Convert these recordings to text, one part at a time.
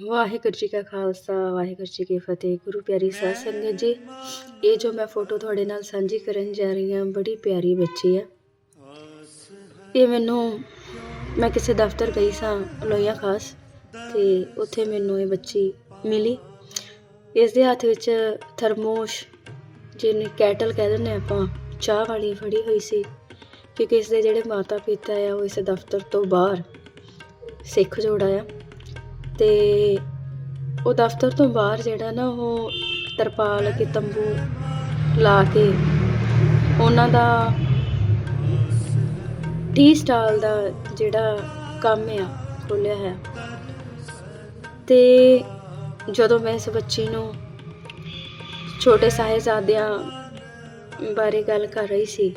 ਵਾਹਿਗੁਰੂ ਜੀ ਕਾ ਖਾਲਸਾ, ਵਾਹਿਗੁਰੂ ਜੀ ਕੀ ਫਤਿਹ। ਗੁਰੂ ਪਿਆਰੀ ਸਾਧ ਸੰਗਤ ਜੀ, ਇਹ ਜੋ ਮੈਂ ਫੋਟੋ ਤੁਹਾਡੇ ਨਾਲ ਸਾਂਝੀ ਕਰਨ ਜਾ ਰਹੀ ਹਾਂ, ਬੜੀ ਪਿਆਰੀ ਬੱਚੀ ਆ। ਇਹ ਮੈਨੂੰ, ਮੈਂ ਕਿਸੇ ਦਫ਼ਤਰ ਗਈ ਸਾਂ, ਲੋਹੀਆਂ ਖਾਸ, ਤੇ ਉੱਥੇ ਮੈਨੂੰ ਇਹ ਬੱਚੀ ਮਿਲੀ। ਇਸ ਦੇ ਹੱਥ ਵਿੱਚ ਥਰਮੋਸ਼, ਜਿਹਨੇ ਕੈਟਲ ਕਹਿ ਦਿੰਦੇ ਆਪਾਂ, ਚਾਹ ਵਾਲੀ ਫੜੀ ਹੋਈ ਸੀ, ਕਿਉਂਕਿ ਇਸ ਦੇ ਜਿਹੜੇ ਮਾਤਾ ਪਿਤਾ ਆ, ਉਹ ਇਸ ਦਫ਼ਤਰ ਤੋਂ ਬਾਹਰ ਸਿੱਖ ਜੋੜਾ ਆ ਤੇ ਉਹ ਦਫ਼ਤਰ ਤੋਂ ਬਾਹਰ ਜਿਹੜਾ ਨਾ ਉਹ ਤਰਪਾਲ ਕੇ ਤੰਬੂ ਲਾ ਕੇ ਉਹਨਾਂ ਦਾ ਟੀ ਸਟਾਲ ਦਾ ਜਿਹੜਾ ਕੰਮ ਆ ਖੋਲਿਆ ਹੈ। ਤੇ ਜਦੋਂ ਮੈਂ ਇਸ ਬੱਚੀ ਨੂੰ ਛੋਟੇ ਸਾਹਿਬਜ਼ਾਦਿਆਂ ਬਾਰੇ ਗੱਲ ਕਰ ਰਹੀ ਸੀ,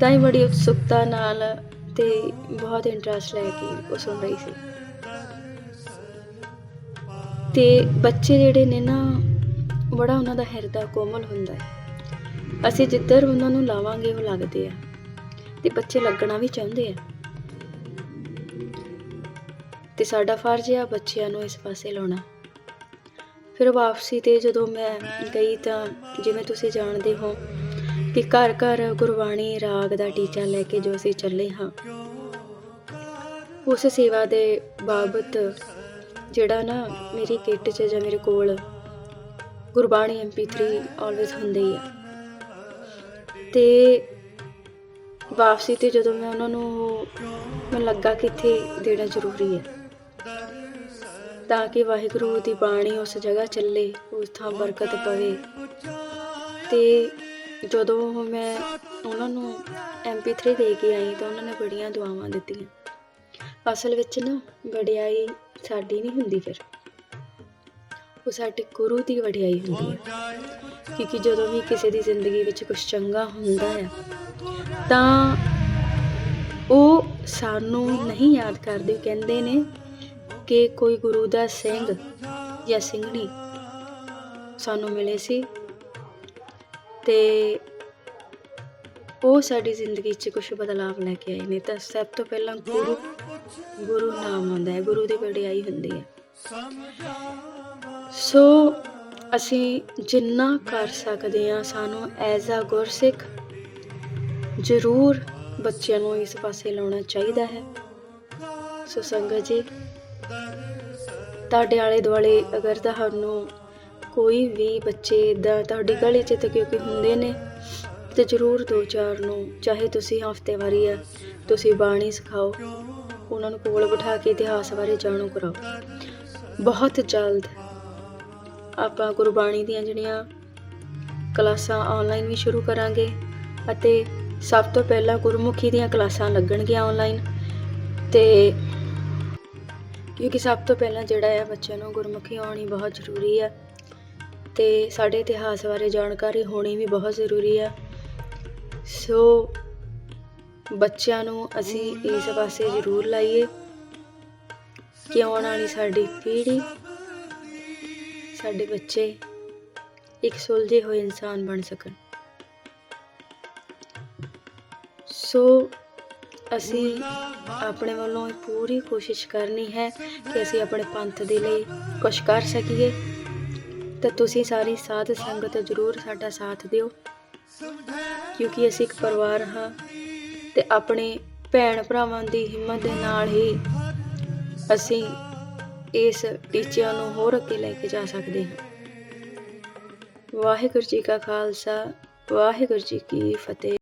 ਤਾਂ ਹੀ ਬੜੀ ਉਤਸੁਕਤਾ ਨਾਲ ਤੇ ਬਹੁਤ ਇੰਟਰਸਟ ਲੈ ਕੇ ਉਹ ਸੁਣ ਰਹੀ ਸੀ। ਤੇ ਬੱਚੇ ਜਿਹੜੇ ਨੇ ਨਾ, ਬੜਾ ਉਹਨਾਂ ਦਾ ਹਿਰਦਾ ਕੋਮਲ ਹੁੰਦਾ ਹੈ। ਅਸੀਂ ਜਿੱਧਰ ਉਹਨਾਂ ਨੂੰ ਲਾਵਾਂਗੇ, ਉਹ ਲੱਗਦੇ ਆ। ਤੇ ਬੱਚੇ ਲੱਗਣਾ ਵੀ ਚਾਹੁੰਦੇ ਆ। ਤੇ ਸਾਡਾ ਫਰਜ਼ ਆ ਬੱਚਿਆਂ ਨੂੰ ਇਸ ਪਾਸੇ ਲਾਉਣਾ। ਫਿਰ ਵਾਪਸੀ ਤੇ ਜਦੋਂ ਮੈਂ ਗਈ ਤਾਂ ਜਿਵੇਂ ਤੁਸੀਂ ਜਾਣਦੇ ਹੋ ਕਿ ਘਰ ਘਰ ਗੁਰਬਾਣੀ ਰਾਗ ਦਾ ਟੀਚਾ ਲੈ ਕੇ ਜੋ ਅਸੀਂ ਚੱਲੇ ਹਾਂ, ਉਸ ਸੇਵਾ ਦੇ ਬਾਬਤ ਜਿਹੜਾ ਨਾ ਮੇਰੀ ਕਿੱਟ 'ਚ ਜਾਂ ਮੇਰੇ ਕੋਲ ਗੁਰਬਾਣੀ MP3 ਆਲਵੇਸ ਹੁੰਦੇ ਹੀ ਆ। ਤੇ ਵਾਪਸੀ ਤੇ ਜਦੋਂ ਮੈਂ ਉਹਨਾਂ ਨੂੰ ਮੈਨੂੰ ਲੱਗਾ ਕਿ ਇੱਥੇ ਦੇਣਾ ਜ਼ਰੂਰੀ ਹੈ ਤਾਂ ਕਿ ਵਾਹਿਗੁਰੂ ਦੀ ਬਾਣੀ ਉਸ ਜਗ੍ਹਾ ਚੱਲੇ, ਉਸ ਥਾਂ ਬਰਕਤ ਪਵੇ। ਤੇ ਜਦੋਂ ਮੈਂ ਉਹਨਾਂ ਨੂੰ MP3 ਦੇ ਕੇ ਆਈ ਤਾਂ ਉਹਨਾਂ ਨੇ ਬੜੀਆਂ ਦੁਆਵਾਂ ਦਿੱਤੀਆਂ। ਅਸਲ ਵਿੱਚ ਨਾ ਵਡਿਆਈ ਸਾਡੀ ਨਹੀਂ ਹੁੰਦੀ ਫਿਰ। ਉਹ ਸਾਡੇ ਗੁਰੂ ਦੀ ਵਡਿਆਈ ਹੁੰਦੀ ਹੈ। ਕਿਉਂਕਿ ਜਦੋਂ ਵੀ ਕਿਸੇ ਦੀ ਜ਼ਿੰਦਗੀ ਵਿੱਚ ਕੁਝ ਚੰਗਾ ਹੁੰਦਾ ਹੈ, ਤਾਂ ਉਹ ਸਾਨੂੰ ਨਹੀਂ ਯਾਦ ਕਰਦੇ। ਕਹਿੰਦੇ ਨੇ ਕਿ ਕੋਈ ਗੁਰੂ ਦਾ ਸਿੰਘ ਜਾਂ ਸਿੰਘਣੀ ਸਾਨੂੰ ਮਿਲੇ ਸੀ ਤੇ ਉਹ ਸਾਡੀ ਜ਼ਿੰਦਗੀ 'ਚ ਕੁਝ ਬਦਲਾਵ ਲੈ ਕੇ ਆਏ ਨੇ। ਤਾਂ ਸਭ ਤੋਂ ਪਹਿਲਾਂ ਗੁਰੂ ਗੁਰੂ ਨਾਮ ਆਉਂਦਾ ਹੈ, ਗੁਰੂ ਦੀ ਵਡਿਆਈ ਹੁੰਦੀ ਹੈ। ਸੋ ਅਸੀਂ ਜਿੰਨਾ ਕਰ ਸਕਦੇ ਹਾਂ, ਸਾਨੂੰ ਐਜ਼ ਅ ਗੁਰਸਿੱਖ ਜ਼ਰੂਰ ਬੱਚਿਆਂ ਨੂੰ ਇਸ ਪਾਸੇ ਲਾਉਣਾ ਚਾਹੀਦਾ ਹੈ। ਸੋ ਸੰਗਤ ਜੀ, ਤੁਹਾਡੇ ਆਲੇ ਦੁਆਲੇ ਅਗਰ ਤੁਹਾਨੂੰ ਕੋਈ ਵੀ ਬੱਚੇ ਇਦਾਂ ਤੁਹਾਡੀ ਗਲੀ 'ਚ ਤਾਂ ਕਿਉਂਕਿ ਹੁੰਦੇ ਨੇ, ਤੇ ਜ਼ਰੂਰ ਦੋ ਚਾਰ ਨੂੰ, ਚਾਹੇ ਤੁਸੀਂ ਹਫ਼ਤੇਵਾਰੀ ਆ, ਤੁਸੀਂ ਬਾਣੀ ਸਿਖਾਓ। ਉਹਨਾਂ ਨੂੰ ਕੋਲ ਬਿਠਾ ਕੇ ਇਤਿਹਾਸ ਬਾਰੇ ਜਾਣੂ ਕਰਾਓ। ਬਹੁਤ ਜਲਦ ਆਪਾਂ ਗੁਰਬਾਣੀ ਦੀਆਂ ਜਿਹੜੀਆਂ ਕਲਾਸਾਂ ਆਨਲਾਈਨ ਵੀ ਸ਼ੁਰੂ ਕਰਾਂਗੇ ਅਤੇ ਸਭ ਤੋਂ ਪਹਿਲਾਂ ਗੁਰਮੁਖੀ ਦੀਆਂ ਕਲਾਸਾਂ ਲੱਗਣਗੀਆਂ ਆਨਲਾਈਨ ਤੇ ਕਿਉਂਕਿ ਸਭ ਤੋਂ ਪਹਿਲਾਂ ਜਿਹੜਾ ਆ ਬੱਚਿਆਂ ਨੂੰ ਗੁਰਮੁਖੀ ਆਉਣੀ ਬਹੁਤ ਜ਼ਰੂਰੀ ਹੈ ਤੇ ਸਾਡੇ ਇਤਿਹਾਸ ਬਾਰੇ ਜਾਣਕਾਰੀ ਹੋਣੀ ਵੀ ਬਹੁਤ ਜ਼ਰੂਰੀ ਹੈ। ਸੋ ਬੱਚਿਆਂ ਨੂੰ ਅਸੀਂ ਇਸ ਪਾਸੇ ਜ਼ਰੂਰ ਲਾਈਏ। ਕਿ ਆਉਣ ਵਾਲੀ ਸਾਡੀ ਪੀੜ੍ਹੀ? ਸਾਡੇ ਬੱਚੇ ਇੱਕ ਸੁਲਝੇ ਹੋਏ ਇਨਸਾਨ ਬਣ ਸਕਣ। ਸੋ ਅਸੀਂ ਆਪਣੇ ਵੱਲੋਂ ਪੂਰੀ ਕੋਸ਼ਿਸ਼ ਕਰਨੀ ਹੈ ਕਿ ਅਸੀਂ ਆਪਣੇ ਪੰਥ ਦੇ ਲਈ ਕੁਝ ਕਰ ਸਕੀਏ। ਤਾਂ ਤੁਸੀਂ ਸਾਰੀ ਸਾਧ ਸੰਗਤ ਜ਼ਰੂਰ ਸਾਡਾ ਸਾਥ ਦਿਓ। ਕਿਉਂਕਿ ਅਸੀਂ ਇੱਕ ਪਰਿਵਾਰ ਹਾਂ। ਤੇ ਆਪਣੇ ਭੈਣ ਭਰਾਵਾਂ ਦੀ ਹਿੰਮਤ ਦੇ ਨਾਲ ਹੀ ਅਸੀਂ ਇਸ ਟੀਚਿਆਂ ਨੂੰ ਹੋਰ ਅੱਗੇ ਲੈ ਕੇ ਜਾ ਸਕਦੇ ਹਾਂ। ਵਾਹਿਗੁਰੂ ਜੀ ਕਾ ਖਾਲਸਾ, ਵਾਹਿਗੁਰੂ ਜੀ ਕੀ ਫਤਿਹ।